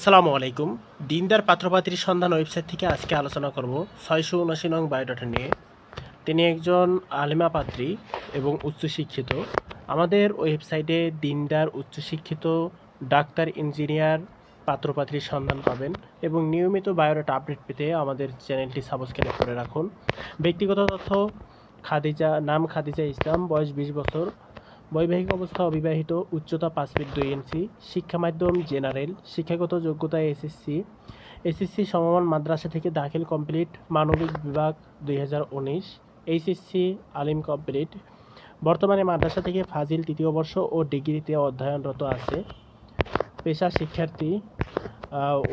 আসসালামু আলাইকুম। দিনদার পাত্রপাত্রীর সন্ধান ওয়েবসাইট থেকে আজকে আলোচনা করব ছয়শো উনআশি নং বায়োডাটা নিয়ে। তিনি একজন আলিমা পাত্রী এবং উচ্চশিক্ষিত। আমাদের ওয়েবসাইটে দিনদার, উচ্চশিক্ষিত, ডাক্তার, ইঞ্জিনিয়ার পাত্রপাত্রীর সন্ধান পাবেন এবং নিয়মিত বায়োডাটা আপডেট পেতে আমাদের চ্যানেলটি সাবস্ক্রাইব করে রাখুন। ব্যক্তিগত তথ্য, খাদিজা, নাম খাদিজা ইসলাম, বয়স বিশ বছর। বৈবাহিক অবস্থা অবিবাহিত, উচ্চতা পাঁচ ফিট দুই ইঞ্চি, শিক্ষা মাধ্যম জেনারেল, শিক্ষাগত যোগ্যতা এসএসসি। এসএসসি সমমান মাদ্রাসা থেকে দাখিল কমপ্লিট, মানবিক বিভাগ দুই হাজার উনিশ, এইচএসসি আলিম কমপ্লিট। বর্তমানে মাদ্রাসা থেকে ফাজিল তৃতীয় বর্ষ ও ডিগ্রিতে অধ্যয়নরত আছে। পেশা শিক্ষার্থী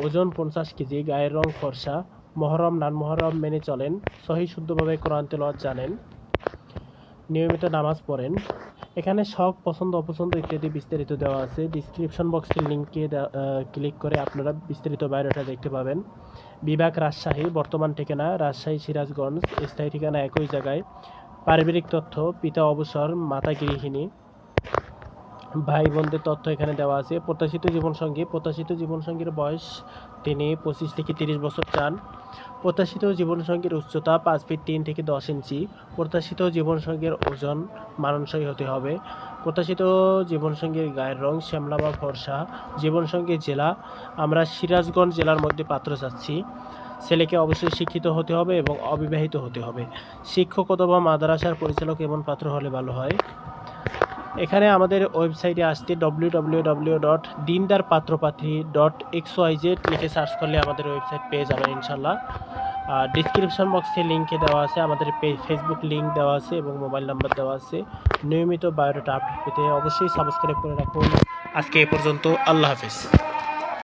ওজন পঞ্চাশ কেজি, গায়ের রং ফর্সা, মহরম নান মহরম মেনে চলেন, সহি শুদ্ধভাবে কোরআন তেলাওয়াত জানেন, নিয়মিত নামাজ পড়েন। এখানে শখ পছন্দ অপছন্দ ইত্যাদি বিস্তারিত দেওয়া আছে। ডিসক্রিপশন বক্সের লিঙ্কে ক্লিক করে আপনারা বিস্তারিত বায়োডাটা দেখতে পাবেন। বিভাগ রাজশাহী, বর্তমান ঠিকানা রাজশাহী, সিরাজগঞ্জ, স্থায়ী ঠিকানা একই জায়গায়। পারিবারিক তথ্য, পিতা অবসর, মাতা গৃহিণী। ভাই বোনদের তথ্য এখানে দেওয়া আছে। প্রত্যাশিত জীবনসঙ্গী, প্রত্যাশিত জীবনসঙ্গীর বয়স তিনি পঁচিশ থেকে তিরিশ বছর চান। প্রত্যাশিত জীবনসঙ্গীর উচ্চতা পাঁচ ফিট তিন থেকে দশ ইঞ্চি, প্রত্যাশিত জীবনসঙ্গীর ওজন মানানসই হতে হবে। প্রত্যাশিত জীবনসঙ্গীর গায়ের রং শ্যামলা বা ফর্সা। জীবনসঙ্গীর জেলা, আমরা সিরাজগঞ্জ জেলার মধ্যে পাত্র চাচ্ছি। ছেলেকে অবশ্যই শিক্ষিত হতে হবে এবং অবিবাহিত হতে হবে। শিক্ষক অথবা মাদ্রাসার পরিচালক এমন পাত্র হলে ভালো হয়। এখানে আমাদের ওয়েবসাইটে আসতে W W W dot Dindar পাত্রপাত্রী ডট এক্স ওয়াই জেড লিখে সার্চ করলে আমাদের ওয়েবসাইট পেয়ে যাবেন ইনশাল্লাহ আর ডিসক্রিপশন বক্সে লিঙ্কে দেওয়া আছে, আমাদের ফেসবুক লিঙ্ক দেওয়া আছে এবং মোবাইল নাম্বার দেওয়া আছে। নিয়মিত বায়োডাটা আপডেট পেতে অবশ্যই সাবস্ক্রাইব করে রাখুন। আজকে এ পর্যন্ত, আল্লাহ হাফিজ।